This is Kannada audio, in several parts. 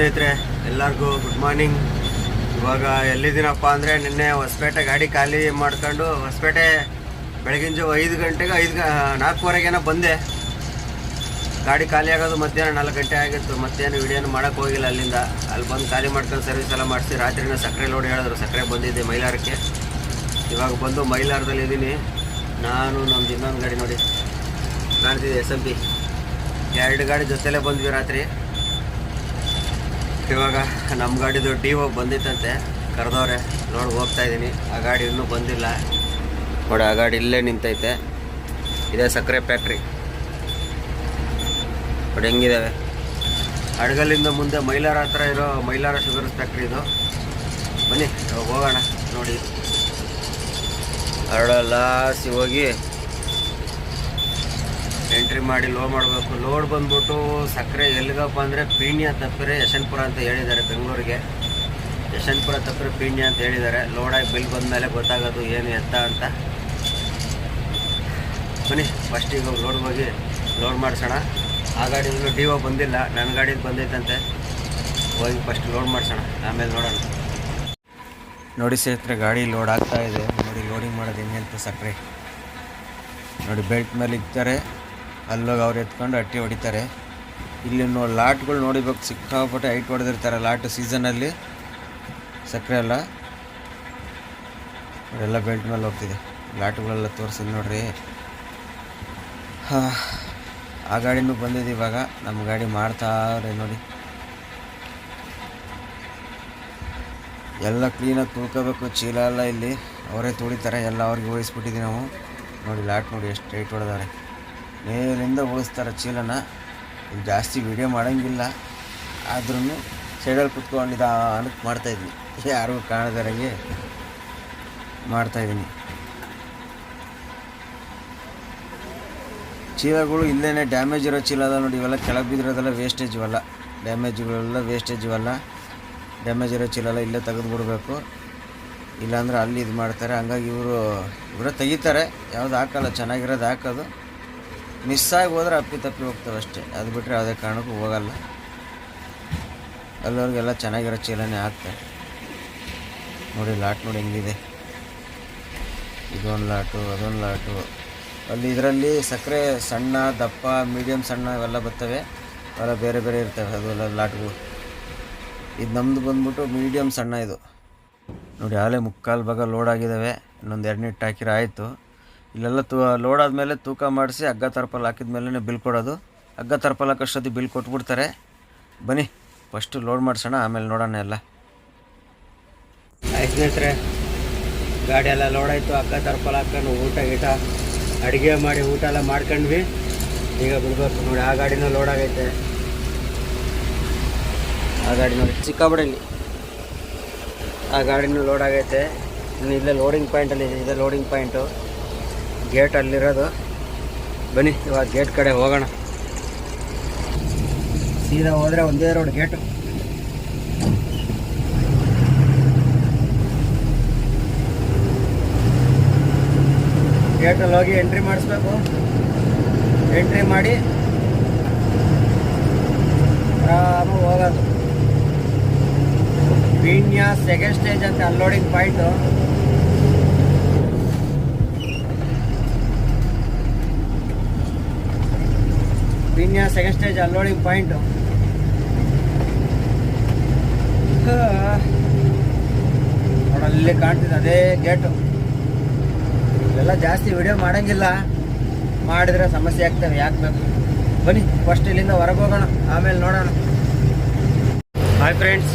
ಸ್ನೇಹಿತರೆ, ಎಲ್ಲರಿಗೂ ಗುಡ್ ಮಾರ್ನಿಂಗ್ ಇವಾಗ ಎಲ್ಲಿದ್ದೀನಪ್ಪ ಅಂದರೆ ನಿನ್ನೆ ಹೊಸಪೇಟೆ ಗಾಡಿ ಖಾಲಿ ಮಾಡ್ಕೊಂಡು ಹೊಸಪೇಟೆ ಬೆಳಗಿನ ಜಾವ ಐದು ಗಂಟೆಗೆ ಐದು ನಾಲ್ಕುವರೆಗೇನೋ ಬಂದೆ. ಗಾಡಿ ಖಾಲಿ ಆಗೋದು ಮಧ್ಯಾಹ್ನ ನಾಲ್ಕು ಗಂಟೆ ಆಗಿತ್ತು, ಮತ್ತೇನು ವಿಡಿಯೋನು ಮಾಡೋಕ್ಕೆ ಹೋಗಿಲ್ಲ ಅಲ್ಲಿಂದ. ಅಲ್ಲಿ ಬಂದು ಖಾಲಿ ಮಾಡ್ಕೊಂಡು ಸರ್ವಿಸ್ ಎಲ್ಲ ಮಾಡಿಸಿ ರಾತ್ರಿನ ಸಕ್ಕರೆ ಲೋಡ್ ಹೇಳಿದ್ರು, ಸಕ್ಕರೆ ಬಂದಿದ್ದೆ ಮೈಲಾರಕ್ಕೆ. ಇವಾಗ ಬಂದು ಮೈಲಾರದಲ್ಲಿ ಇದ್ದೀನಿ ನಾನು, ನಮ್ದು ಇನ್ನೊಂದು ಗಾಡಿ ನೋಡಿ. ಕಾಣ್ತಿದ್ದೆ ಎಸ್ ಎಂ ಪಿ. ಎರಡು ಗಾಡಿ ಜೊತೆಲೇ ಬಂದ್ವಿ ರಾತ್ರಿ. ಇವಾಗ ನಮ್ಮ ಗಾಡಿದು ಡಿ ಒ ಬಂದಿತ್ತಂತೆ, ಕರೆದವ್ರೆ. ನೋಡಿ ಹೋಗ್ತಾ ಇದ್ದೀನಿ ಆ ಗಾಡಿ ಇನ್ನೂ ಬಂದಿಲ್ಲ. ನೋಡಿ ಆ ಗಾಡಿ ಇಲ್ಲೇ ನಿಂತೈತೆ. ಇದೇ ಸಕ್ಕರೆ ಫ್ಯಾಕ್ಟ್ರಿ. ನೋಡಿ ಹೆಂಗಿದ್ದಾವೆ ಅಡಗಲ್ಲಿಂದ ಮುಂದೆ ಮೈಲಾರ ಹತ್ರ ಇರೋ ಮೈಲಾರ ಶುಗರ್ಸ್ ಫ್ಯಾಕ್ಟ್ರಿ ಇದು. ಬನ್ನಿ ಹೋಗೋಣ, ನೋಡಿ. ಹರಡಲ್ಲಾಸಿ ಹೋಗಿ ಎಂಟ್ರಿ ಮಾಡಿ ಲೋಡ್ ಮಾಡಬೇಕು. ಲೋಡ್ ಬಂದ್ಬಿಟ್ಟು ಸಕ್ಕರೆ ಎಲ್ಲಿಗಪ್ಪ ಅಂದರೆ ಪೀಣ್ಯ ತಪ್ಪಿರೆ ಯಶವಂತಪುರ ಅಂತ ಹೇಳಿದ್ದಾರೆ ಬೆಂಗಳೂರಿಗೆ. ಯಶವಂತಪುರ ತಪ್ಪಿರೆ ಪೀಣ್ಯ ಅಂತ ಹೇಳಿದ್ದಾರೆ. ಲೋಡಾಗಿ ಬಿಲ್ ಬಂದಮೇಲೆ ಗೊತ್ತಾಗೋದು ಏನು ಎತ್ತ ಅಂತ. ಬನ್ನಿ ಫಸ್ಟಿಗೆ ಲೋಡ್ ಹೋಗಿ ಲೋಡ್ ಮಾಡಿಸೋಣ. ಆ ಗಾಡಿದು ಡಿ ಒ ಬಂದಿಲ್ಲ. ನನ್ನ ಗಾಡಿಗೆ ಬಂದೈತಂತೆ. ಹೋಗಿ ಫಸ್ಟ್ ಲೋಡ್ ಮಾಡಿಸೋಣ. ಆಮೇಲೆ ನೋಡೋಣ. ನೋಡಿ ಸ್ನೇಹಿತರೆ, ಗಾಡಿ ಲೋಡ್ ಆಗ್ತಾ ಇದೆ. ನೋಡಿ ಲೋಡಿಂಗ್ ಮಾಡೋದು ಹೆಂಗೆ ಅಂತ ಸಕ್ಕರೆ. ನೋಡಿ ಬೆಲ್ಟ್ ಮೇಲೆ ಇಕ್ತಾರೆ. ಅಲ್ಲೋಗಿ ಅವ್ರು ಎತ್ಕೊಂಡು ಅಟ್ಟಿ ಹೊಡಿತಾರೆ. ಇಲ್ಲಿ ನೋ ಲಾಟ್ಗಳು ನೋಡಿಬೇಕು ಸಿಕ್ಕಾಪಟ್ಟೆ ಹೈಟ್ ಹೊಡೆದಿರ್ತಾರೆ ಲಾಟ್ ಸೀಸನಲ್ಲಿ. ಸಕ್ಕರೆ ಅಲ್ಲ. ಅವರೆಲ್ಲ ಬೆಲ್ಟ್ ಮೇಲೆ ಹೋಗ್ತಿದೆ. ಲಾಟ್ಗಳೆಲ್ಲ ತೋರಿಸಿದ್ ನೋಡ್ರಿ. ಹಾಂ, ಆ ಗಾಡಿನೂ ಬಂದಿದೆ ಇವಾಗ. ನಮ್ಮ ಗಾಡಿ ಮಾಡ್ತಾವ್ರೆ ನೋಡಿ. ಎಲ್ಲ ಕ್ಲೀನಾಗಿ ತುಳ್ಕೋಬೇಕು, ಚೀಲ ಎಲ್ಲ ಇಲ್ಲಿ. ಅವರೇ ತುಳಿತಾರೆ, ಎಲ್ಲ ಅವ್ರಿಗೆ ವಹಿಸ್ಬಿಟ್ಟಿದ್ದೀವಿ ನಾವು. ನೋಡಿ, ಲಾಟ್ ನೋಡಿ, ಎಷ್ಟು ಟೈಟ್ ಹೊಡೆದವ್ರೆ ಮೇಲಿಂದ ಉಳಿಸ್ತಾರೆ ಚೀಲನ. ಇದು ಜಾಸ್ತಿ ವಿಡಿಯೋ ಮಾಡೋಂಗಿಲ್ಲ. ಆದ್ರೂ ಸೈಡಲ್ಲಿ ಕುತ್ಕೊಂಡಿದ್ದ ಅನುಕ್ ಮಾಡ್ತಾಯಿದ್ವಿ ಯಾರಿಗೂ ಕಾಣದಾರಂಗೆ ಮಾಡ್ತಾಯಿದ್ದೀನಿ ಚೀಲಗಳು ಇಲ್ಲೇ ಡ್ಯಾಮೇಜ್ ಇರೋ ಚೀಲ ಅದ ನೋಡಿ, ಇವೆಲ್ಲ ಕೆಳಗೆ ಬಿದ್ದಿರೋದೆಲ್ಲ ವೇಸ್ಟೇಜ್ ಇವೆಲ್ಲ. ಡ್ಯಾಮೇಜ್ಗಳೆಲ್ಲ ವೇಸ್ಟೇಜ್ ಇವೆಲ್ಲ. ಡ್ಯಾಮೇಜ್ ಇರೋ ಚೀಲ ಎಲ್ಲ ಇಲ್ಲೇ ತೆಗೆದುಬಿಡ್ಬೇಕು ಇಲ್ಲಾಂದ್ರೆ ಅಲ್ಲಿ ಇದು ಮಾಡ್ತಾರೆ. ಹಂಗಾಗಿ ಇವರು, ಇವರೇ ತೆಗಿತಾರೆ. ಯಾವುದು ಹಾಕಲ್ಲ, ಚೆನ್ನಾಗಿರೋದು ಹಾಕೋದು. ಮಿಸ್ ಆಗಿ ಹೋದ್ರೆ ಅಪ್ಪಿ ತಪ್ಪಿ ಹೋಗ್ತವೆ ಅಷ್ಟೇ. ಅದು ಬಿಟ್ಟರೆ ಯಾವುದೇ ಕಾರಣಕ್ಕೂ ಹೋಗಲ್ಲ. ಅಲ್ಲವ್ರಿಗೆಲ್ಲ ಚೆನ್ನಾಗಿರೋ ಚೀಲನೇ ಹಾಕ್ತಾರೆ. ನೋಡಿ ಲಾಟ್ ನೋಡಿ ಹೆಂಗಿದೆ. ಇದೊಂದು ಲಾಟು ಅದೊಂದು ಲಾಟು ಅಲ್ಲಿ ಇದರಲ್ಲಿ ಸಕ್ಕರೆ ಸಣ್ಣ, ದಪ್ಪ ಮೀಡಿಯಮ್ ಸಣ್ಣ ಇವೆಲ್ಲ ಬರ್ತವೆ. ಅವೆಲ್ಲ ಬೇರೆ ಬೇರೆ ಇರ್ತವೆ. ಅದೆಲ್ಲ ಲಾಟ್ಗಳು ಇದು ನಮ್ಮದು ಬಂದ್ಬಿಟ್ಟು ಮೀಡಿಯಮ್ ಸಣ್ಣ ಇದು. ನೋಡಿ, ಆಗಲೇ ಮುಕ್ಕಾಲು ಭಾಗ ಲೋಡ್ ಆಗಿದ್ದಾವೆ ಇನ್ನೊಂದು ಎರಡು ನಿಟ್ಟು ಹಾಕಿರೋ ಆಯಿತು. ಇಲ್ಲೆಲ್ಲ ತೂ ಲೋಡ್ ಆದಮೇಲೆ ತೂಕ ಮಾಡಿಸಿ ಹಗ್ಗ ತರ್ಪಲ್ ಹಾಕಿದ ಮೇಲೆ ಬಿಲ್ ಕೊಡೋದು. ಹಗ್ಗ ತರ್ಪಲ್ ಹಾಕೋಷ್ಟೊತ್ತಿಗೆ ಬಿಲ್ ಕೊಟ್ಬಿಡ್ತಾರೆ. ಬನ್ನಿ ಫಸ್ಟು ಲೋಡ್ ಮಾಡಿಸೋಣ, ಆಮೇಲೆ ನೋಡೋಣ ಎಲ್ಲ. ಸ್ನೇಹಿತರೆ ಗಾಡಿ ಎಲ್ಲ ಲೋಡ್ ಆಯಿತು, ಹಗ್ಗ ತರ್ಪಲ್ ಹಾಕೊಂಡು ಊಟ ಗೀಟ ಅಡುಗೆ ಮಾಡಿ ಊಟ ಎಲ್ಲ ಮಾಡ್ಕೊಂಡ್ವಿ. ಈಗ ಬಿಡ್ಬೇಕು ನೋಡಿ, ಆ ಗಾಡಿನೂ ಲೋಡ್ ಆಗೈತೆ. ಆ ಗಾಡಿ ನೋಡಿ ಚಿಕ್ಕಬಡಲ್ಲಿ ಆ ಗಾಡಿನೂ ಲೋಡ್ ಆಗೈತೆ. ಇಲ್ಲೇ ಲೋಡಿಂಗ್ ಪಾಯಿಂಟಲ್ಲಿ ಇದೆ ಲೋಡಿಂಗ್ ಪಾಯಿಂಟು ಗೇಟ್ ಅಲ್ಲಿರೋದು. ಬನ್ನಿ, ಇವಾಗ ಗೇಟ್ ಕಡೆ ಹೋಗೋಣ. ಸೀದಾ ಹೋದರೆ ಒಂದೇ ರೋಡ್ ಗೇಟು ಗೇಟಲ್ಲಿ ಹೋಗಿ ಎಂಟ್ರಿ ಮಾಡಿಸ್ಬೇಕು. ಎಂಟ್ರಿ ಮಾಡಿ. ಆರಾಮಾಗಿ ಹೋಗೋದು. ವಿನ್ಯಾಸ್ ಸೆಕೆಂಡ್ ಸ್ಟೇಜ್ ಅಂತ unloading point Peenya second stage unloading point ನೋಡಲ್ಲಿ ಕಾಣ್ತಿದೆ ಅದೇ ಗೇಟು ಎಲ್ಲ ಜಾಸ್ತಿ ವಿಡಿಯೋ ಮಾಡೋಂಗಿಲ್ಲ. ಮಾಡಿದ್ರೆ ಸಮಸ್ಯೆ ಆಗ್ತವೆ ಯಾಕೆ ಬೇಕು? ಬನ್ನಿ ಫಸ್ಟ್ ಇಲ್ಲಿಂದ ಹೊರಗೆ ಹೋಗೋಣ, ಆಮೇಲೆ ನೋಡೋಣ. ಹಾಯ್ ಫ್ರೆಂಡ್ಸ್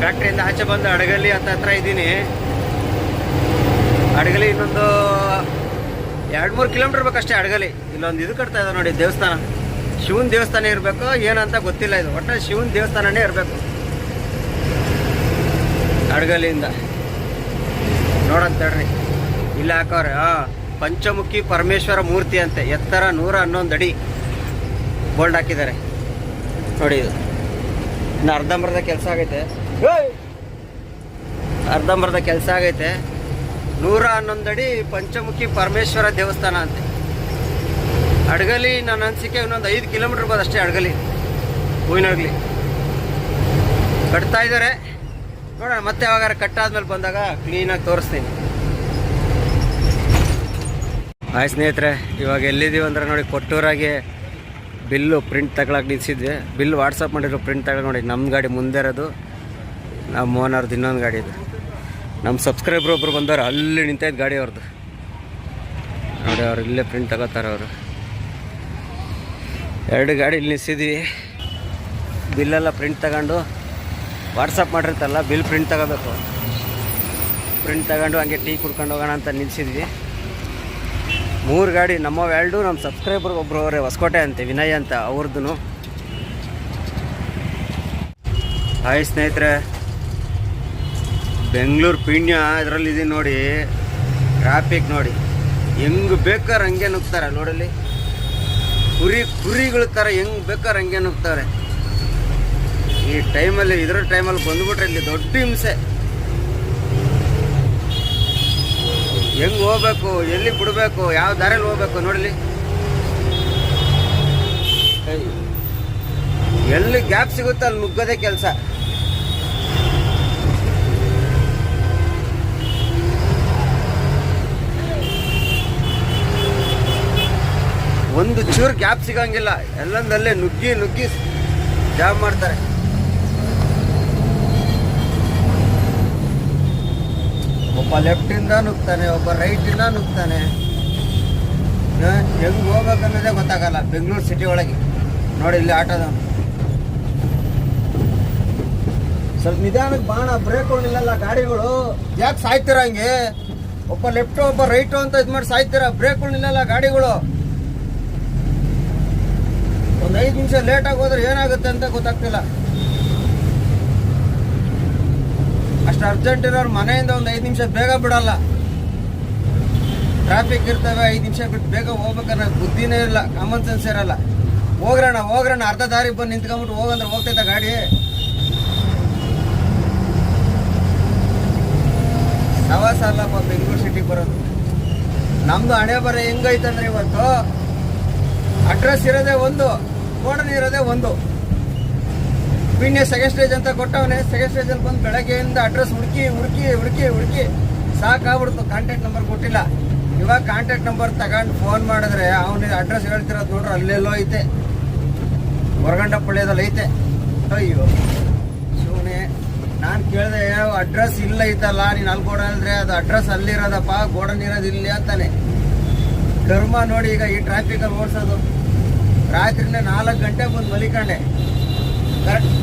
ಫ್ಯಾಕ್ಟ್ರಿಯಿಂದ ಆಚೆ ಬಂದು ಅಡಗಲಿ ಅಂತ ಹತ್ರ ಇದ್ದೀನಿ. ಅಡಗಲಿ ಇನ್ನೊಂದು ಎರಡು ಮೂರು ಕಿಲೋಮೀಟರ್ ಬೇಕಷ್ಟೇ ಅಡಗಲಿ. ಇಲ್ಲೊಂದು ಇದು ಕಟ್ತಾ ಇದೆ ನೋಡಿ, ದೇವಸ್ಥಾನ. ಶಿವನ ದೇವಸ್ಥಾನ ಇರಬೇಕು ಏನಂತ ಗೊತ್ತಿಲ್ಲ ಇದು. ಒಟ್ಟು ಶಿವನ ದೇವಸ್ಥಾನನೇ ಇರಬೇಕು. ಅಡಗಲಿಯಿಂದ. ನೋಡಂತೇಳ್ರಿ ಇಲ್ಲ ಹಾಕವ್ರೆ ಪಂಚಮುಖಿ ಪರಮೇಶ್ವರ ಮೂರ್ತಿ ಅಂತೆ. ಎತ್ತರ ನೂರ ಹನ್ನೊಂದು ಅಡಿ ಬೋಲ್ಡ್ ಹಾಕಿದ್ದಾರೆ. ನೋಡಿ ಇದು. ಇನ್ನು ಅರ್ಧಂಬರ್ಧ ಕೆಲಸ ಆಗೈತೆ. ಅರ್ಧಂಬರ್ಧ ಕೆಲಸ ಆಗೈತೆ. ನೂರ ಹನ್ನೊಂದು ಅಡಿ ಪಂಚಮುಖಿ ಪರಮೇಶ್ವರ ದೇವಸ್ಥಾನ ಅಂತೆ. ಅಡಗಲಿ ನನ್ನ ಅನಿಸಿಕೆ ಇನ್ನೊಂದು ಐದು ಕಿಲೋಮೀಟ್ರ್ ಬೋದು ಅಷ್ಟೇ ಅಡಗಲಿ. ಹೂವಿನಡಗಲಿ ಕಟ್ತಾ ಇದ್ದಾರೆ. ನೋಡೋಣ, ಮತ್ತೆ ಯಾವಾಗಾರ ಕಟ್ಟಾದ್ಮೇಲೆ ಬಂದಾಗ ಕ್ಲೀನಾಗಿ ತೋರಿಸ್ತೀನಿ. ಆಯ್ ಸ್ನೇಹಿತರೆ, ಇವಾಗ ಎಲ್ಲಿದ್ದೀವಿ ಅಂದ್ರೆ ನೋಡಿ ಕೊಟ್ಟೂರಾಗೆ ಬಿಲ್ಲು ಪ್ರಿಂಟ್ ತಗೊಳಕ್ಕೆ ನಿಲ್ಸಿದ್ವಿ. ಬಿಲ್ ವಾಟ್ಸಪ್ ಮಾಡಿರೋ ಪ್ರಿಂಟ್ ತಗೊಳ್ಳೋ ನೋಡಿ ನಮ್ಮ ಗಾಡಿ ಮುಂದೆ ಇರೋದು, ನಮ್ಮ ಓನರ್ದು ಇನ್ನೊಂದು ಗಾಡಿ ಇದು. ನಮ್ಮ ಸಬ್ಸ್ಕ್ರೈಬರ್ ಒಬ್ರು ಬಂದವ್ರು, ಅಲ್ಲಿ ನಿಂತೈತೆ ಗಾಡಿ ಅವ್ರದ್ದು ನೋಡಿ ಅವ್ರು ಇಲ್ಲೇ ಪ್ರಿಂಟ್ ತಗೋತಾರೆ ಅವರು. ಎರಡು ಗಾಡಿ ಇಲ್ಲಿ ನಿಲ್ಸಿದ್ವಿ. ಬಿಲ್ಲೆಲ್ಲ ಪ್ರಿಂಟ್ ತಗೊಂಡು ವಾಟ್ಸಪ್ ಮಾಡಿರ್ತಲ್ಲ ಬಿಲ್ ಪ್ರಿಂಟ್ ತಗೋಬೇಕು. ಪ್ರಿಂಟ್ ತಗೊಂಡು ಹಂಗೆ ಟೀ ಕುಡ್ಕೊಂಡು ಹೋಗೋಣ ಅಂತ ನಿಲ್ಸಿದ್ವಿ. ಮೂರು ಗಾಡಿ, ನಮ್ಮ ಎರಡು ನಮ್ಮ ಸಬ್ಸ್ಕ್ರೈಬರ್ ಒಬ್ಬರು ಅವರೇ, ಹೊಸಕೋಟೆ ಅಂತೆ, ವಿನಯ್ ಅಂತ ಅವ್ರದ್ದು ಹಾಯ್ ಸ್ನೇಹಿತರೆ. ಬೆಂಗಳೂರು ಪೀಣ್ಯ ಇದರಲ್ಲಿ ಇದೆ ನೋಡಿ ಟ್ರಾಫಿಕ್ ನೋಡಿ. ಹೆಂಗೆ ಬೇಕಾದ್ರೆ ಹಂಗೆ ನುಗ್ತಾರೆ ನೋಡಲ್ಲಿ. ಕುರಿ, ಕುರಿಗಳ ಥರ ಹೆಂಗೆ ಬೇಕಾದ್ರೆ ಹಂಗೆ ನುಗ್ತಾರೆ. ಈ ಟೈಮಲ್ಲಿ ಇದ್ರ ಟೈಮಲ್ಲಿ ಬಂದ್ಬಿಟ್ರೆ ಇಲ್ಲಿ ದೊಡ್ಡ ಹಿಂಸೆ. ಹೆಂಗೆ ಹೋಗ್ಬೇಕು, ಎಲ್ಲಿ ಬಿಡಬೇಕು, ಯಾವ ದಾರಿಯಲ್ಲಿ ಹೋಗ್ಬೇಕು ನೋಡಲಿ ಎಲ್ಲಿ ಗ್ಯಾಪ್ ಸಿಗುತ್ತೆ ಅಲ್ಲಿ ನುಗ್ಗೋದೇ ಕೆಲಸ. ಒಂದು ಚೂರು ಗ್ಯಾಪ್ ಸಿಗಂಗಿಲ್ಲ. ಎಲ್ಲಂದಲ್ಲೇ ನುಗ್ಗಿ ನುಗ್ಗಿ ಜಾಬ್ ಮಾಡ್ತಾರೆ. ಒಬ್ಬ ಲೆಫ್ಟಿಂದ ನುಗ್ತಾನೆ, ಒಬ್ಬ ರೈಟಿಂದ ನುಗ್ತಾನೆ. ಹೆಂಗೆ ಹೆಂಗ್ ಹೋಗ್ಬೇಕನ್ನೋದೇ ಗೊತ್ತಾಗಲ್ಲ. ಬೆಂಗಳೂರು ಸಿಟಿ ಒಳಗೆ. ನೋಡಿ ಇಲ್ಲಿ ಆಟೋದ. ಸ್ವಲ್ಪ ನಿಧಾನಕ್ಕೆ ಬಾಣ ಬ್ರೇಕ್ ಹೋಗಿಲ್ಲ ಗಾಡಿಗಳು. ಯಾಕೆ ಸಾಯ್ತೀರ ಹಂಗೆ? ಒಬ್ಬ ಲೆಫ್ಟು ಒಬ್ಬ ರೈಟು ಅಂತ ಇದು ಮಾಡಿ ಸಾಯ್ತೀರ ಬ್ರೇಕ್ ನಿಲ್ಲಲ್ಲ ಗಾಡಿಗಳು. ಒಂದು ಐದು ನಿಮಿಷ ಲೇಟಾಗಿ ಹೋದ್ರೆ ಏನಾಗುತ್ತೆ ಅಂತ ಗೊತ್ತಾಗ್ತಿಲ್ಲ. ಅಷ್ಟು ಅರ್ಜೆಂಟ್ ಇರೋರು ಮನೆಯಿಂದ ಒಂದು ಐದು ನಿಮಿಷ ಬೇಗ ಬಿಡಲ್ಲ. ಟ್ರಾಫಿಕ್ ಇರ್ತವೆ, ಐದು ನಿಮಿಷ ಬಿಟ್ಟು ಬೇಗ ಹೋಗ್ಬೇಕನ್ನೋ ಬುದ್ಧಿನೇ ಇಲ್ಲ ಕಾಮನ್ ಸೆನ್ಸ್ ಇರಲ್ಲ. ಹೋಗ್ರಣ ಹೋಗ್ರಣ, ಅರ್ಧ ದಾರಿ ಬಂದು ನಿಂತ್ಕೊಂಬಿಟ್ಟು ಹೋಗಂದ್ರೆ ಹೋಗ್ತೈತ ಗಾಡಿ. ಸವಾಸ ಅಲ್ಲಪ್ಪ ಬೆಂಗಳೂರು ಸಿಟಿಗೆ ಬರೋದು. ನಮ್ದು ಹಣೆ ಬರ ಹೆಂಗೈತಂದ್ರೆ ಇವತ್ತು? ಅಡ್ರೆಸ್ ಇರೋದೇ ಒಂದು. ಗೋಡನ್ ಇರೋದೇ ಒಂದು. ಪಿನ್ನೆ ಸೆಕೆಂಡ್ ಸ್ಟೇಜ್ ಅಂತ ಕೊಟ್ಟವನೆ ಸೆಕೆಂಡ್ ಸ್ಟೇಜಲ್ಲಿ ಬಂದು ಬೆಳಗ್ಗೆಯಿಂದ ಅಡ್ರೆಸ್ ಹುಡುಕಿ ಹುಡುಕಿ ಹುಡುಕಿ ಹುಡುಕಿ ಸಾಕಾಗ್ಬಿಡ್ತು. ಕಾಂಟ್ಯಾಕ್ಟ್ ನಂಬರ್ ಕೊಟ್ಟಿಲ್ಲ. ಇವಾಗ ಕಾಂಟ್ಯಾಕ್ಟ್ ನಂಬರ್ ತಗೊಂಡು ಫೋನ್ ಮಾಡಿದ್ರೆ ಅವನಿಗೆ ಅಡ್ರೆಸ್ ಹೇಳ್ತಿರೋದು ನೋಡ್ರಿ, ಅಲ್ಲೆಲ್ಲೋ ಐತೆ. ಹೊರಗಂಡಪಳ್ಳಿಯಲ್ಲಿ ಐತೆ. ಅಯ್ಯೋ, ಶಿವನೇ, ನಾನು ಕೇಳಿದೆ ಅಡ್ರೆಸ್ ಇಲ್ಲ ಐತಲ್ಲ, ನೀನು ಅಲ್ಲಿ ಗೋಡನ್ ಅದು ಅಡ್ರೆಸ್ ಅಲ್ಲಿರೋದಪ್ಪ, ಗೋಡನ್ ಇರೋದಿಲ್ಲ ಅಂತಾನೆ. ಕರ್ಮ ನೋಡಿ ಈಗ ಈ ಟ್ರಾಫಿಕಲ್ಲಿ ಓಡಿಸೋದು. ರಾತ್ರಿನೇ ನಾಲ್ಕು ಗಂಟೆ ಬಂದು ಮಲಿಕಂಡೆ. ಕರೆಕ್ಟ್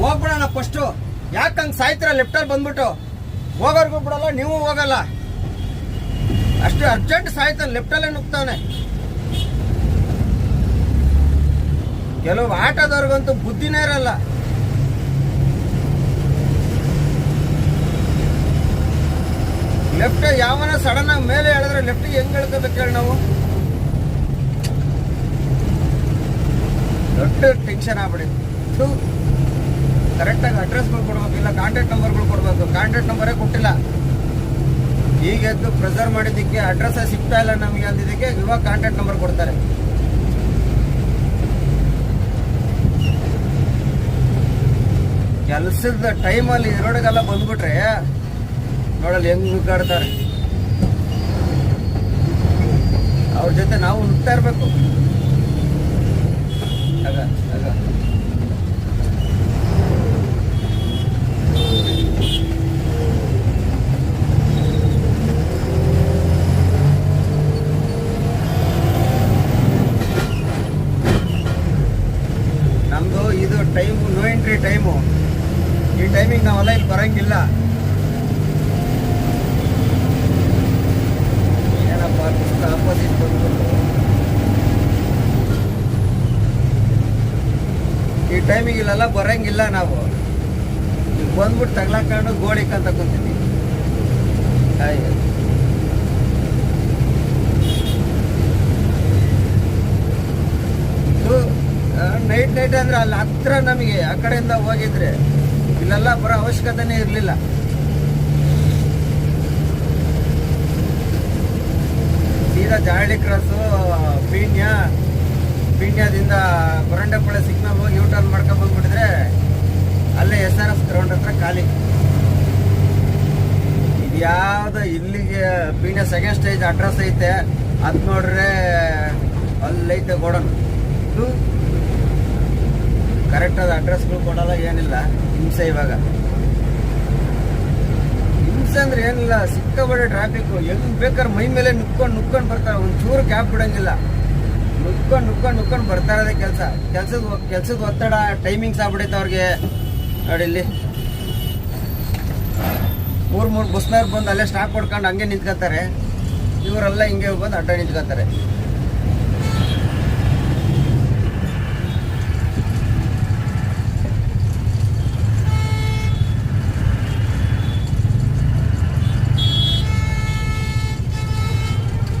ಹೋಗ್ಬಿಡೋಣ ಫಸ್ಟು ಹಂಗೆ ಸಾಯ್ತೀರ? ಲೆಫ್ಟಲ್ಲಿ ಬಂದ್ಬಿಟ್ಟು. ಹೋಗೋರ್ಗೂ ಬಿಡಲ್ಲ, ನೀವು ಹೋಗಲ್ಲ. ಅಷ್ಟು ಅರ್ಜೆಂಟ್ ಸಾಯ್ತಾನೆ ಲೆಫ್ಟಲ್ಲೇ ನುಗ್ತಾನೆ ಕೆಲವು ಆಟೋದವ್ರಿಗಂತೂ ಬುದ್ಧಿನೇ ಇರಲ್ಲ. ಲೆಫ್ಟ್ ಯಾವನ ಸಡನ್ ಮೇಲೆ ಹೇಳಿದ್ರೆ ಲೆಫ್ಟಿಗೆ ಹೆಂಗ್ ಹೇಳ್ಕೋಬೇಕು ಹೇಳಿ ನಾವು? ದೊಡ್ಡ ಟೆನ್ಷನ್ ಆಗ್ಬಿಡಿ ಕರೆಕ್ಟಾಗಿ ಅಡ್ರೆಸ್ಗಳು ಕೊಡ್ಬೇಕು, ಇಲ್ಲ ಕಾಂಟ್ಯಾಕ್ಟ್ ನಂಬರ್ಗಳು ಕೊಡಬೇಕು. ಕಾಂಟ್ಯಾಕ್ಟ್ ನಂಬರೇ ಕೊಟ್ಟಿಲ್ಲ. ಈಗ ಎದ್ದು ಪ್ರೆಸರ್ವ್ ಮಾಡಿದ್ದಕ್ಕೆ ಅಡ್ರೆಸ್ ಸಿಗ್ತಾ ಇಲ್ಲ ನಮಗೆ ಅಂದಿದ್ದಕ್ಕೆ ಇವಾಗ ಕಾಂಟ್ಯಾಕ್ಟ್ ನಂಬರ್ ಕೊಡ್ತಾರೆ. ಕೆಲಸದ ಟೈಮಲ್ಲಿ ಇರೋಡಿಗೆಲ್ಲ ಬಂದ್ಬಿಟ್ರೆ, ನೋಡಲ್ಲಿ ಹೆಂಗ್ ನುಗ್ಗಾಡ್ತಾರೆ. ಅವ್ರ ಜೊತೆ ನಾವು ನುಗ್ತಾ ಇರ್ಬೇಕು. ನಮ್ದು ಇದು ಟೈಮು ನೋ ಎಂಟ್ರಿ ಟೈಮು ಈ ಟೈಮಿಗೆ ನಾವೆಲ್ಲ ಇಲ್ಲಿ ಬರಂಗಿಲ್ಲ. ಏನಪ್ಪ ಆಪೋಸಿಟ್ ಬಂದ್ಬಿಟ್ಟು. ಈ ಟೈಮಿಗೆ ಇಲ್ಲೆಲ್ಲ ಬರೋಂಗಿಲ್ಲ ನಾವು. ಬಂದ್ಬಿಟ್ಟು ತಗ್ಲಾಕೊಂಡು ಗೋಳಿಕಂತ ಅಂತ ಅಯ್ಯೋ ನೈಟ್ ನೈಟ್ ಅಂದ್ರೆ ಅಲ್ಲಿ ಹತ್ರ ನಮಗೆ, ಆ ಕಡೆಯಿಂದ ಹೋಗಿದ್ರೆ ಇಲ್ಲೆಲ್ಲ ಬರೋ ಅವಶ್ಯಕತೆನೇ ಇರಲಿಲ್ಲ. ಸೀದಾ ಜಾಳಿ ಕ್ರಾಸು ಪೀಣ್ಯ ಪೀಣ್ಯದಿಂದ ಕೊರಂಡೆಪುಳೆ ಸಿಗ್ನಲ್ ಹೋಗಿ ಯೂ ಟರ್ನ್ ಮಾಡ್ಕೊಂಡು ಬಂದ್ಬಿಟ್ಟಿದ್ರೆ ಅಲ್ಲೇ ಎಸ್ ಆರ್ ಎಸ್ ಗ್ರೌಂಡ್ ಹತ್ರ ಖಾಲಿ. ಇದು ಇಲ್ಲಿಗೆ ಪಿಂಡ್ಯ ಸೆಕೆಂಡ್ ಸ್ಟೇಜ್ ಅಡ್ರೆಸ್ ಐತೆ. ಅದ್ ನೋಡ್ರೆ ಅಲ್ಲೈತೆ ಗೋಡನ್. ಕರೆಕ್ಟ್ ಆದ ಅಡ್ರೆಸ್ಗಳು ಕೊಡಲ್ಲ, ಏನಿಲ್ಲ. ಹಿಂಸೆ ಇವಾಗ. ಹಿಂಸೆ ಅಂದ್ರೆ ಏನಿಲ್ಲ ಸಿಕ್ಕಾಬಡೆ ಟ್ರಾಫಿಕ್ ಹೆಂಗ್ ಬೇಕಾದ್ರೆ ಮೈ ಮೇಲೆ ನುಕ್ಕೊಂಡು ನುಕ್ಕೊಂಡು ಬರ್ತಾರೆ. ಒಂಚೂರು ಕ್ಯಾಬ್ ಬಿಡಂಗಿಲ್ಲ. ನುಕ್ಕೊಂಡು ನುಕ್ಕೊಂಡು ನುಕ್ಕೊಂಡು ಬರ್ತಾ ಇರೋದೇ ಕೆಲಸ. ಕೆಲ್ಸದ ಕೆಲ್ಸದ ಒತ್ತಡ ಟೈಮಿಂಗ್ಸ್ ಆಗ್ಬಿಡೈತೆ ಅವ್ರಿಗೆ. ನೋಡಿ ಇಲ್ಲಿ. ಮೂರು ಮೂರು ಬಸ್ನವ್ರು ಬಂದು ಅಲ್ಲೇ ಸ್ಟಾಪ್ ಕೊಡ್ಕೊಂಡು ಹಂಗೆ ನಿಂತ್ಕೊತಾರೆ ಇವರೆಲ್ಲ ಹಿಂಗೆ ಬಂದು ಅಡ್ಡ ನಿಂತ್ಕೊತಾರೆ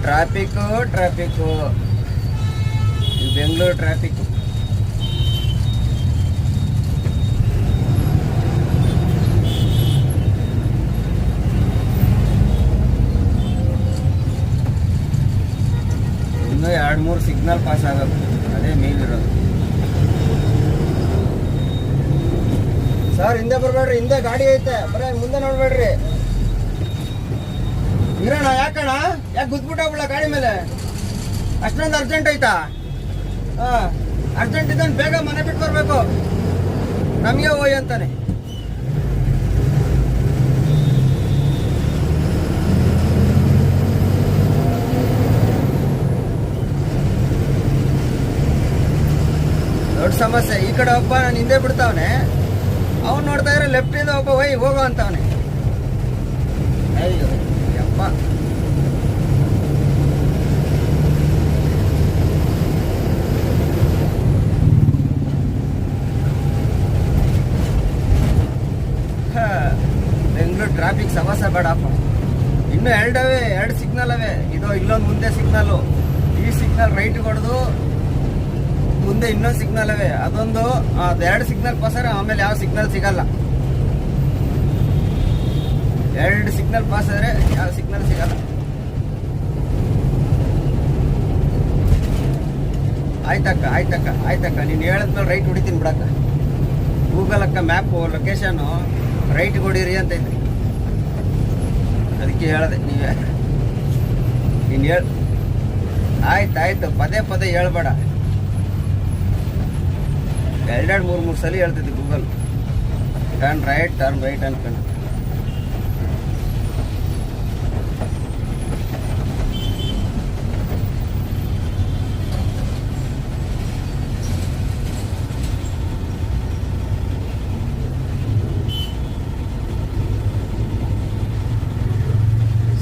ಟ್ರಾಫಿಕ್ಕು ಟ್ರಾಫಿಕ್ಕು ಈ ಬೆಂಗಳೂರು ಟ್ರಾಫಿಕ್ ಇನ್ನೂ ಎರಡು ಮೂರು ಸಿಗ್ನಲ್ ಪಾಸ್ ಆಗೋದು ಅದೇ ಮೇಲ್ ಇರೋದು. ಸರ್, ಹಿಂದೆ ಬರಬೇಡ್ರಿ, ಹಿಂದೆ ಗಾಡಿ ಐತೆ. ಬರ, ಮುಂದೆ ನೋಡ್ಬೇಡ್ರಿ. ಇರೋಣ, ಯಾಕಣ್ಣ? ಯಾಕೆ ಗುದ್ಬಿಟ್ಟಾಗ್ಬಿಡ ಗಾಡಿ ಮೇಲೆ? ಅಷ್ಟೊಂದು ಅರ್ಜೆಂಟ್ ಐತಾ? ಅರ್ಜೆಂಟ್ ಇದ್ದಾನೆ ಬೇಗ ಮನೆ ಬಿಟ್ಟು ಬರಬೇಕು. ನಮಗೆ ಹೋಯ್ ಅಂತಾನೆ. ದೊಡ್ಡ ಸಮಸ್ಯೆ. ಈ ಕಡೆ ಒಬ್ಬ ನಾನು ಹಿಂದೆ ಬಿಡ್ತಾವನೆ. ಅವ್ನು ನೋಡ್ತಾ ಇದ್ರೆ ಲೆಫ್ಟಿಂದ ಒಬ್ಬ ಹೋಯ್ ಹೋಗೋ ಅಂತವನೆ ಅಯ್ಯೋ ಯಪ್ಪ ಹಾ, ಬೆಂಗಳೂರು ಟ್ರಾಫಿಕ್ ಸಮಸ್ಯೆ ಬೇಡಪ್ಪ. ಇನ್ನು ಎರಡವೇ, ಎರಡು ಸಿಗ್ನಲ್ ಅವೇ. ಇದು ಇಲ್ಲೊಂದು ಮುಂದೆ ಸಿಗ್ನಲ್ಲು ಈ ಸಿಗ್ನಲ್ ರೈಟ್ ಹೊಡೆದು ಮುಂದೆ ಇನ್ನೊಂದು ಸಿಗ್ನಲ್ ಅವೇ. ಅದೊಂದು, ಅದು ಎರಡು ಸಿಗ್ನಲ್ ಪಾಸರೆ ಆಮೇಲೆ ಯಾವ ಸಿಗ್ನಲ್ ಸಿಗಲ್ಲ. ಎರಡು ಸಿಗ್ನಲ್ ಪಾಸ್ ಆದರೆ ಯಾವ ಸಿಗ್ನಲ್ ಸಿಗಲ್ಲ. ಆಯ್ತಕ್ಕ ಆಯ್ತಕ್ಕ ಆಯ್ತಕ್ಕ. ನೀನು ಹೇಳಿದ್ಮೇಲೆ ರೈಟ್ ಹೊಡಿತೀನಿ ಬಿಡಕ್ಕ. ಗೂಗಲ್ ಅಕ್ಕ ಮ್ಯಾಪು ಲೊಕೇಶನು ರೈಟ್ ಹೊಡೀರಿ ಅಂತ ಐತೆ ಅದಕ್ಕೆ ಹೇಳಿದೆ, ನೀವೇ. ನೀನು ಹೇಳ. ಆಯ್ತು ಆಯ್ತು. ಪದೇ ಪದೇ ಹೇಳ್ಬೇಡ. ಎರಡೆರಡು ಮೂರು ಮೂರು ಸಲ ಹೇಳ್ತೈತಿ Google turn right turn right ಅನ್ಕೊಂಡು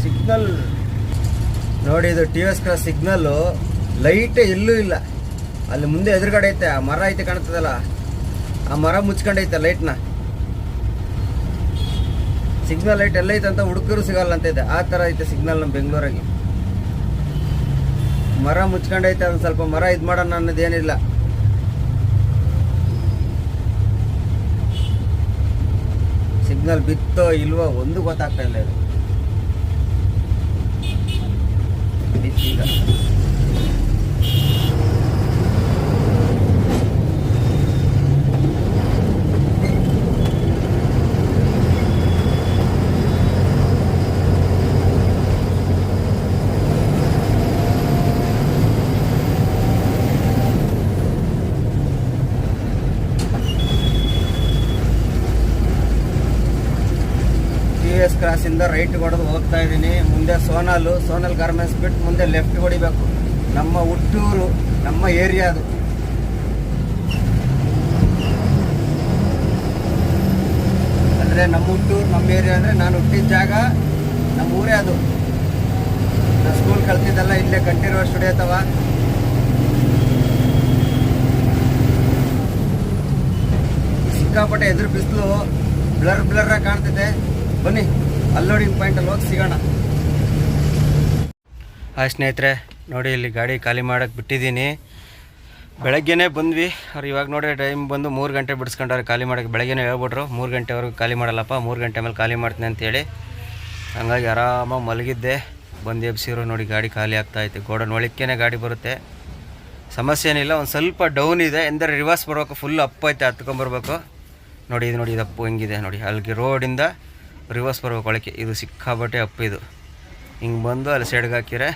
ಸಿಗ್ನಲ್ ನೋಡಿ, ಇದು T S cross signal light ಎಲ್ಲೂ ಇಲ್ಲ ಅಲ್ಲಿ ಮುಂದೆ ಎದುರುಗಡೆ ಐತೆ, ಆ ಮರ ಐತೆ ಕಾಣ್ತದಲ್ಲ? ಆ ಮರ ಮುಚ್ಕೊಂಡೈತೆ ಲೈಟ್ನ ಸಿಗ್ನಲ್ ಲೈಟ್ ಎಲ್ಲ ಐತೆ ಅಂತ ಹುಡುಕರು ಸಿಗಲ್ಲ ಅಂತ ಇದೆ. ಆ ಥರ ಐತೆ ಸಿಗ್ನಲ್ ನಮ್ಮ ಬೆಂಗಳೂರಿಗೆ ಮರ ಮುಚ್ಕೊಂಡೈತೆ ಅದನ್ನ ಸ್ವಲ್ಪ ಮರ ಇದು ಮಾಡೋಣ ಅನ್ನೋದೇನಿಲ್ಲ ಸಿಗ್ನಲ್ ಬಿತ್ತೋ ಇಲ್ವೋ ಒಂದು ಗೊತ್ತಾಗ್ತಾ ಇಲ್ಲ ಇದು. Gracias. ಟಿ ಎಸ್ ಕ್ರಾಸಿಂದ ರೈಟ್ ಹೊಡೆದು ಹೋಗ್ತಾ ಇದ್ದೀನಿ. ಮುಂದೆ ಸೋನಾಲು ಸೋನಲ್ ಗಾರ್ಮೆಂಟ್ಸ್ ಬಿಟ್ಟು ಮುಂದೆ ಲೆಫ್ಟ್ ಹೊಡಿಬೇಕು. ನಮ್ಮ ಹುಟ್ಟೂರು, ನಮ್ಮ ಏರಿಯಾ ಅದು. ಅಂದರೆ ನಮ್ಮ ಹುಟ್ಟೂರು, ನಮ್ಮ ಏರಿಯಾ ಅಂದರೆ ನಾನು ಹುಟ್ಟಿದ ಜಾಗ ನಮ್ಮ ಊರೇ ಅದು. ಸ್ಕೂಲ್ ಕಲ್ತಿದ್ದೆಲ್ಲ ಇಲ್ಲೇ ಕಂಠೀರವ ಸ್ಟುಡಿಯೋ ಅಥವ? ಸಿಕ್ಕಾಪಟ್ಟೆ ಎದುರು ಬಿಸಿಲು ಬ್ಲರ್ ಬ್ಲರ್ ಕಾಣ್ತಿದೆ. ಬನ್ನಿ ಅಲ್ಲೋಡಿಂಗ್ ಪಾಯಿಂಟಲ್ಲಿ ಹೋಗಿ ಸಿಗೋಣ. ಹಾಯ್ ಸ್ನೇಹಿತರೆ, ನೋಡಿ ಇಲ್ಲಿ ಗಾಡಿ ಖಾಲಿ ಮಾಡೋಕ್ಕೆ ಬಿಟ್ಟಿದ್ದೀನಿ. ಬೆಳಗ್ಗೆನೇ ಬಂದ್ವಿ. ಅವ್ರು ಇವಾಗ ನೋಡಿ ಟೈಮ್ ಬಂದು ಮೂರು ಗಂಟೆ ಬಿಡಿಸ್ಕೊಂಡವ್ರೆ ಖಾಲಿ ಮಾಡೋಕ್ಕೆ. ಬೆಳಗ್ಗೆನೇ ಹೇಳ್ಬಿಟ್ರು, ಮೂರು ಗಂಟೆವರೆಗೂ ಖಾಲಿ ಮಾಡಲ್ಲಪ್ಪ, ಮೂರು ಗಂಟೆ ಮೇಲೆ ಖಾಲಿ ಮಾಡ್ತೀನಿ ಅಂತೇಳಿ ಹಂಗಾಗಿ ಆರಾಮಾಗಿ ಮಲಗಿದ್ದೆ. ಬಂದು ಎಬ್ಸಿರು ನೋಡಿ ಗಾಡಿ ಖಾಲಿ ಆಗ್ತಾ ಐತೆ. ಗೋಡನ್ ಒಳಕ್ಕೇನೆ ಗಾಡಿ ಬರುತ್ತೆ. ಸಮಸ್ಯೆ ಏನಿಲ್ಲ, ಒಂದು ಸ್ವಲ್ಪ ಡೌನ್ ಇದೆ. ಎಂದರೆ ರಿವರ್ಸ್ ಬರಬೇಕು ಫುಲ್ ಅಪ್ ಐತೆ ಹತ್ಕೊಂಬರ್ಬೇಕು ನೋಡಿ, ಇದು ನೋಡಿ, ಇದು ಅಪ್ಪು ಹೆಂಗಿದೆ. ನೋಡಿ, ಅಲ್ಲಿಗೆ ರೋಡಿಂದ ರಿವರ್ಸ್ ಬರ್ಬೇಕು ಒಳಕ್ಕೆ ಇದು ಸಿಕ್ಕಾಬಟ್ಟೆ ಅಪ್ಪ ಇದು. ಹಿಂಗೆ ಬಂದು ಅಲ್ಲಿ ಸೈಡ್ಗೆ ಹಾಕಿರೆ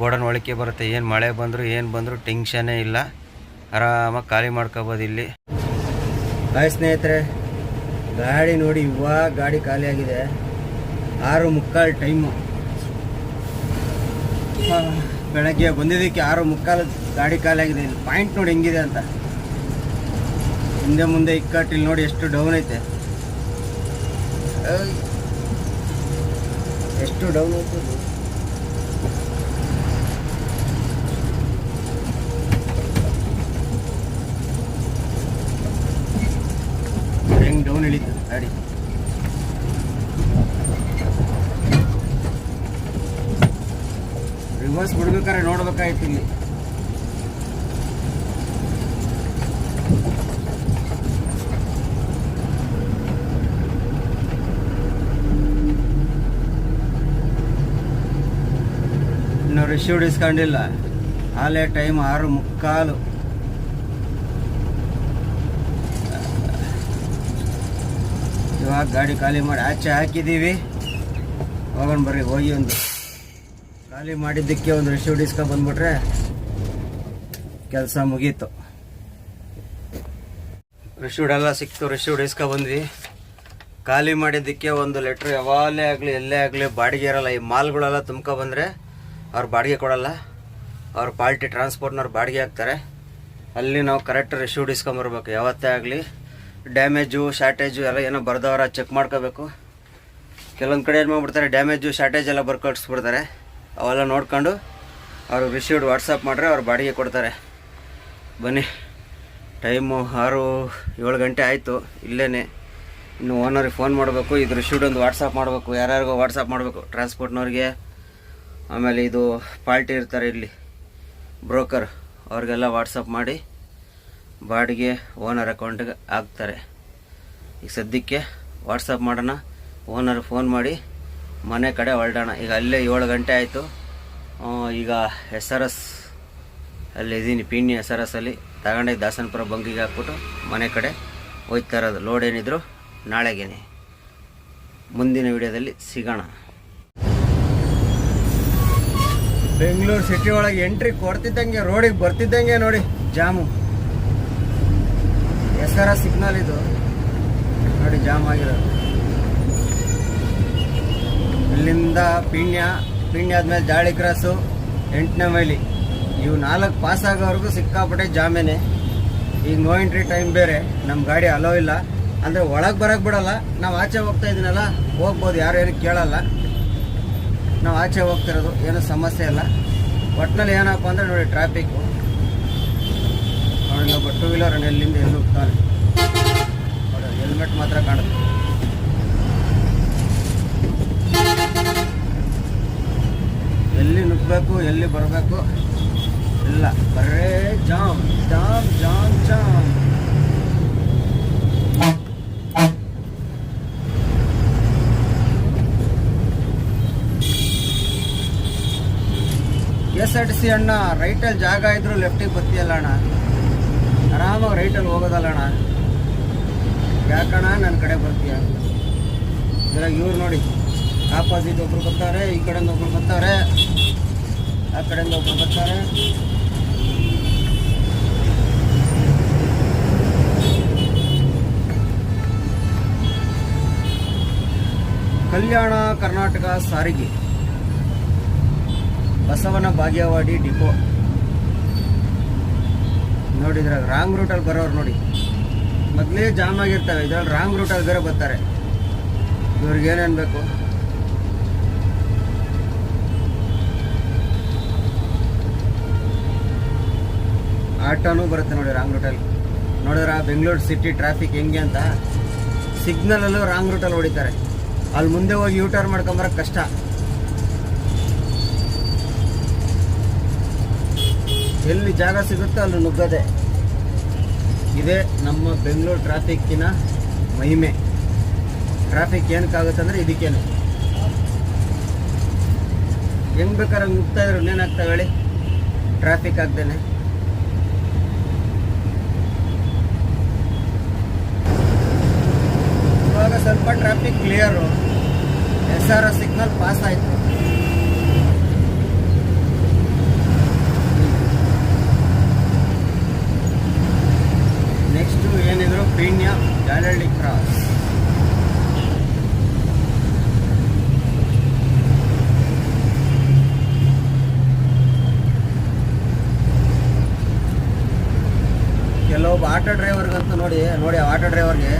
ಗೋಡನ್ ಒಳಕ್ಕೆ ಬರುತ್ತೆ. ಏನು ಮಳೆ ಬಂದರೂ, ಏನು ಬಂದರೂ ಟೆನ್ಷನೇ ಇಲ್ಲ. ಆರಾಮಾಗಿ ಖಾಲಿ ಮಾಡ್ಕೋಬೋದು ಇಲ್ಲಿ. ಹಾಯ್ ಸ್ನೇಹಿತರೆ, ಗಾಡಿ ನೋಡಿ ಇವಾಗ ಗಾಡಿ ಖಾಲಿಯಾಗಿದೆ ಆರು ಮುಕ್ಕಾಲು ಟೈಮು ಬೆಳಗ್ಗೆ ಬಂದಿದ್ದಕ್ಕೆ ಆರು ಮುಕ್ಕಾಲು ಗಾಡಿ ಖಾಲಿಯಾಗಿದೆ ಇಲ್ಲಿ ಪಾಯಿಂಟ್ ನೋಡಿ ಹೆಂಗಿದೆ ಅಂತ. ಹಿಂದೆ ಮುಂದೆ ಇಕ್ಕಟ್ಟು ಇಲ್ಲಿ ನೋಡಿ ಎಷ್ಟು ಡೌನ್ ಐತೆ. ಎಷ್ಟು ಡೌನ್ ಐತೆ ಇದು. ಹೆಂಗ್ ಡೌನ್ ಇಳೀತು ಗಾಡಿ ರಿವರ್ಸ್ ಬಿಡ್ಬೇಕಾದ್ರೆ ನೋಡ್ಬೇಕಾಯ್ತು ಇಲ್ಲಿ. ರಿಸೀವ್ಡ್ ಇಸ್ಕೊಂಡಿಲ್ಲ ಆಲೇ ಟೈಮ್ ಆರು ಮುಕ್ಕಾಲು ಇವಾಗ ಗಾಡಿ ಖಾಲಿ ಮಾಡಿ ಆಚೆ ಹಾಕಿದ್ದೀವಿ. ಹೋಗೋಣ ಬರ್ರಿ, ಹೋಗಿ ಒಂದು. ಖಾಲಿ ಮಾಡಿದ್ದಕ್ಕೆ ಒಂದು ರಿಸೀವ್ ಇಸ್ಕೊ ಬಂದ್ಬಿಟ್ರೆ ಕೆಲಸ ಮುಗೀತು. ರಿಸೀವ್ಡ್ ಎಲ್ಲ ಸಿಕ್ತು ರಿಸೀವ್ಡ್ ಇಸ್ಕೊ ಬಂದ್ವಿ. ಖಾಲಿ ಮಾಡಿದ್ದಕ್ಕೆ ಒಂದು ಲೆಟ್ರ್ ಯಾವಾಗಲೇ ಆಗಲಿ, ಎಲ್ಲೇ ಆಗಲಿ, ಬಾಡಿಗೆ ಇರಲ್ಲ. ಈ ಮಾಲ್ಗಳೆಲ್ಲ ತುಂಬ್ಕೊ ಬಂದರೆ ಅವ್ರು ಬಾಡಿಗೆ ಕೊಡಲ್ಲ. ಅವ್ರ ಪಾಲ್ಟಿ ಟ್ರಾನ್ಸ್ಪೋರ್ಟ್ನವ್ರು ಬಾಡಿಗೆ ಹಾಕ್ತಾರೆ. ಅಲ್ಲಿ ನಾವು ಕರೆಕ್ಟ್ ರಿಶ್ಯೂ ಇಸ್ಕೊಂಬರ್ಬೇಕು. ಯಾವತ್ತೇ ಆಗಲಿ ಡ್ಯಾಮೇಜು, ಶಾರ್ಟೇಜು ಎಲ್ಲ ಏನೋ ಬರ್ದವ್ರ ಚೆಕ್ ಮಾಡ್ಕೋಬೇಕು. ಕೆಲವೊಂದು ಕಡೆ ಏನು ಮಾಡ್ಬಿಡ್ತಾರೆ, ಡ್ಯಾಮೇಜು, ಶಾರ್ಟೇಜ್ ಎಲ್ಲ ಬರ್ಕೊಳ್ಸ್ಬಿಡ್ತಾರೆ ಅವೆಲ್ಲ ನೋಡ್ಕೊಂಡು ಅವ್ರಿಗೆ ರಿಸೀವ್ಡ್ ವಾಟ್ಸಪ್ ಮಾಡ್ರೆ ಅವ್ರು ಬಾಡಿಗೆ ಕೊಡ್ತಾರೆ. ಬನ್ನಿ. ಟೈಮು ಆರು ಏಳು ಗಂಟೆ ಆಯಿತು. ಇಲ್ಲೇ ಇನ್ನು ಓನರಿಗೆ ಫೋನ್ ಮಾಡಬೇಕು. ಇದು ರಿಸೀವ್ಡ್ ಒಂದು ವಾಟ್ಸಪ್ ಮಾಡಬೇಕು. ಯಾರ್ಯಾರಿಗೋ ವಾಟ್ಸಪ್ ಮಾಡಬೇಕು. ಟ್ರಾನ್ಸ್ಪೋರ್ಟ್ನವ್ರಿಗೆ. ಆಮೇಲೆ ಇದು ಪಾರ್ಟಿ ಇರ್ತಾರೆ ಇಲ್ಲಿ ಬ್ರೋಕರ್, ಅವ್ರಿಗೆಲ್ಲ ವಾಟ್ಸಪ್ ಮಾಡಿ ಬಾಡಿಗೆ ಓನರ್ ಅಕೌಂಟಿಗೆ ಹಾಕ್ತಾರೆ. ಈಗ ಸದ್ಯಕ್ಕೆ ವಾಟ್ಸಪ್ ಮಾಡೋಣ, ಓನರ್ ಫೋನ್ ಮಾಡಿ ಮನೆ ಕಡೆ ಹೊರಡೋಣ. ಈಗ ಅಲ್ಲೇ ಏಳು ಗಂಟೆ ಆಯಿತು. ಈಗ ಎಸ್ ಆರ್ ಎಸ್ ಅಲ್ಲಿ ಇದ್ದೀನಿ ಪಿಣ್ಣಿ ಎಸ್ ಆರ್ ಎಸ್ ಅಲ್ಲಿ. ತಗೊಂಡೋಗಿ ದಾಸನಪುರ ಬಂಕಿಗೆ ಹಾಕ್ಬಿಟ್ಟು ಮನೆ ಕಡೆ ಹೋಗ್ತಾ ಇರೋದು. ಲೋಡ್ ಏನಿದ್ರು ನಾಳೆಗೇನೆ. ಮುಂದಿನ ವಿಡಿಯೋದಲ್ಲಿ ಸಿಗೋಣ. ಬೆಂಗಳೂರು ಸಿಟಿ ಒಳಗೆ ಎಂಟ್ರಿ ಕೊಡ್ತಿದ್ದಂಗೆ ರೋಡಿಗೆ ಬರ್ತಿದ್ದಂಗೆ ನೋಡಿ, jam. S R S signal ಇದು. ನೋಡಿ, ಜಾಮ್ ಆಗಿರೋದು. ಇಲ್ಲಿಂದ ಪಿಣ್ಯ ಪಿಣ್ಯ ಆದ್ಮೇಲೆ ಜಾಳಿ ಕ್ರಾಸು, ಎಂಟನೇ ಮೈಲಿ. ಇವು ನಾಲ್ಕು ಪಾಸ್ ಆಗೋವರೆಗೂ ಸಿಕ್ಕಾಪಟ್ಟೆ ಜಾಮೇನೆ. ಈಗ ನೋ ಎಂಟ್ರಿ ಟೈಮ್ ಬೇರೆ ನಮ್ಮ ಗಾಡಿ ಅಲೋ ಇಲ್ಲ. ಅಂದರೆ ಒಳಗೆ ಬರೋಕ್ಕೆ ಬಿಡಲ್ಲ. ನಾವು ಆಚೆ ಹೋಗ್ತಾ ಇದ್ದೀನಲ್ಲ ಹೋಗ್ಬೋದು, ಯಾರು ಏನು ಕೇಳಲ್ಲ. ನಾವು ಆಚೆ ಹೋಗ್ತಿರೋದು, ಏನೂ ಸಮಸ್ಯೆ ಇಲ್ಲ. ಒಟ್ಟಿನಲ್ಲಿ ಏನಪ್ಪ ಅಂದರೆ ನೋಡಿ ಟ್ರಾಫಿಕ್ಕು ನೋಡಿ, ಒಬ್ಬ ಟೂ ವೀಲರ್ ಎಲ್ಲಿಂದ ಎಲ್ಲಿ ಹೋಗ್ತಾನೆ. ನೋಡಿ ಹೆಲ್ಮೆಟ್ ಮಾತ್ರ ಕಾಣುತ್ತೆ. ಎಲ್ಲಿ ನುಗ್ಗಬೇಕು, ಎಲ್ಲಿ ಬರಬೇಕು? ಇಲ್ಲ. ಬರೇ jam jam jam jam. S R T C ಅಣ್ಣ ರೈಟಲ್ಲಿ ಜಾಗ ಇದ್ರು ಲೆಫ್ಟಿಗೆ ಬತ್ತಿಯಲ್ಲ ಅಣ್ಣ. ಆರಾಮಾಗಿ ರೈಟಲ್ಲಿ ಹೋಗೋದಲ್ಲ ಅಣ್ಣ. ಯಾಕಣ್ಣ ನನ್ನ ಕಡೆ ಬರ್ತೀಯ? ಇದ್ರಾಗ ಇವ್ರು ನೋಡಿ. ಆಪೋಸಿಟ್ ಒಬ್ರು ಬರ್ತಾರೆ, ಈ ಕಡೆಯಿಂದ ಒಬ್ರು ಬರ್ತಾರೆ, ಆ ಕಡೆಯಿಂದ ಒಬ್ರು ಬರ್ತಾರೆ. ಕಲ್ಯಾಣ ಕರ್ನಾಟಕ ಸಾರಿಗೆ. ಬಸವನ ಭಾಗ್ಯವಾಡಿ ಡಿಪೋ. ನೋಡಿದ್ರೆ ರಾಂಗ್ ರೂಟಲ್ಲಿ ಬರೋರು ನೋಡಿ. ಮೊದಲೇ ಜಾಮ್ ಆಗಿರ್ತವೆ, ಇದ್ರಲ್ಲಿ ರಾಂಗ್ ರೂಟಲ್ಲಿ ಬೇರೆ ಬರ್ತಾರೆ. ಇವ್ರಿಗೆ ಏನೇನು ಬೇಕು? ಆಟೋನೂ ಬರುತ್ತೆ ನೋಡಿ ರಾಂಗ್ ರೂಟಲ್ಲಿ ನೋಡಿದ್ರ, ಬೆಂಗಳೂರು ಸಿಟಿ ಟ್ರಾಫಿಕ್ ಹೆಂಗೆ ಅಂತ? ಸಿಗ್ನಲಲ್ಲೂ ರಾಂಗ್ ರೂಟಲ್ಲಿ ಹೊಡಿತಾರೆ. ಅಲ್ಲಿ ಮುಂದೆ ಹೋಗಿ ಯೂ ಟರ್ನ್ ಮಾಡ್ಕೊಂಬರಕ್ಕೆ ಕಷ್ಟ. ಎಲ್ಲಿ ಜಾಗ ಸಿಗುತ್ತೋ ಅಲ್ಲಿ ನುಗ್ಗದೆ. ಇದೇ ನಮ್ಮ ಬೆಂಗಳೂರು ಟ್ರಾಫಿಕ್ಕಿನ ಮಹಿಮೆ. ಟ್ರಾಫಿಕ್ ಏನಕ್ಕಾಗುತ್ತಂದ್ರೆ ಇದಕ್ಕೇನು. ಹೆಂಗೆ ಬೇಕಾದ್ರೆ ನುಗ್ತಾ ಇದ್ರೆ ಇನ್ನೇನಾಗ್ತಾ ಹೇಳಿ? ಟ್ರಾಫಿಕ್ ಆಗ್ತೇನೆ ಇವಾಗ ಸ್ವಲ್ಪ traffic clear S R signal pass ಆಯಿತು. ಏನಿದ್ರು ಪೀಣ್ಯ Cross. ಕೆಲವೊಬ್ಬ ಆಟೋ ಡ್ರೈವರ್ಗಂತೂ ನೋಡಿ ನೋಡಿ ಆಟೋ ಡ್ರೈವರ್ಗೆ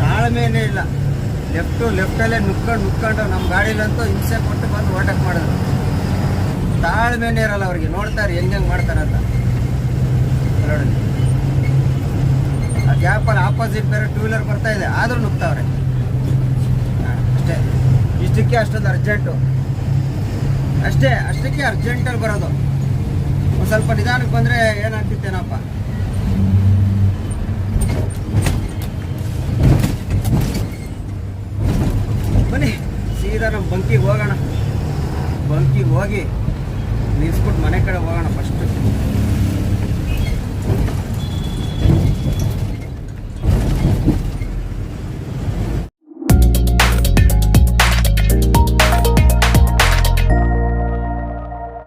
ತಾಳ್ಮೆನೇ ಇಲ್ಲ. ಲೆಫ್ಟು ಲೆಫ್ಟಲ್ಲೇ ನುಕ್ಕೊಂಡು ನುಕ್ಕೊಂಡು ನಮ್ಮ ಗಾಡಿಲಂತೂ ಹಿಂಸೆ ಕೊಟ್ಟು ಬಂದು ಓಟಕ್ ಮಾಡಿದ್ರು. ತಾಳ್ಮೆನೇ ಇರಲ್ಲ ಅವ್ರಿಗೆ, ನೋಡ್ತಾರೆ ಹೆಂಗೆ ಹೆಂಗೆ ಮಾಡ್ತಾರೆ ಅಂತ ನೋಡಿ ಗ್ಯಾಪಲ್ಲಿ ಆಪೋಸಿಟ್ ಬೇರೆ ಟೂ ವೀಲರ್ ಬರ್ತಾ ಇದೆ. ಆದರೂ ನುಗ್ತಾವ್ರೆ. ಅಷ್ಟೇ. ಇಷ್ಟಕ್ಕೆ ಅಷ್ಟೊಂದು ಅರ್ಜೆಂಟು ಅಷ್ಟೇ, ಅಷ್ಟಕ್ಕೆ ಅರ್ಜೆಂಟಲ್ಲಿ ಬರೋದು. ಒಂದು ಸ್ವಲ್ಪ ನಿಧಾನಕ್ಕೆ ಬಂದರೆ ಏನಾಗ್ತಿತ್ತೇನಪ್ಪ? ಬನ್ನಿ, ಸೀದಾ ನಮ್ಮ ಬಂಕಿಗೆ ಹೋಗೋಣ. ಬಂಕಿಗೆ ಹೋಗಿ ನಿಲ್ಸ್ಬಿಟ್ಟು ಮನೆ ಕಡೆ ಹೋಗೋಣ ಫಸ್ಟ್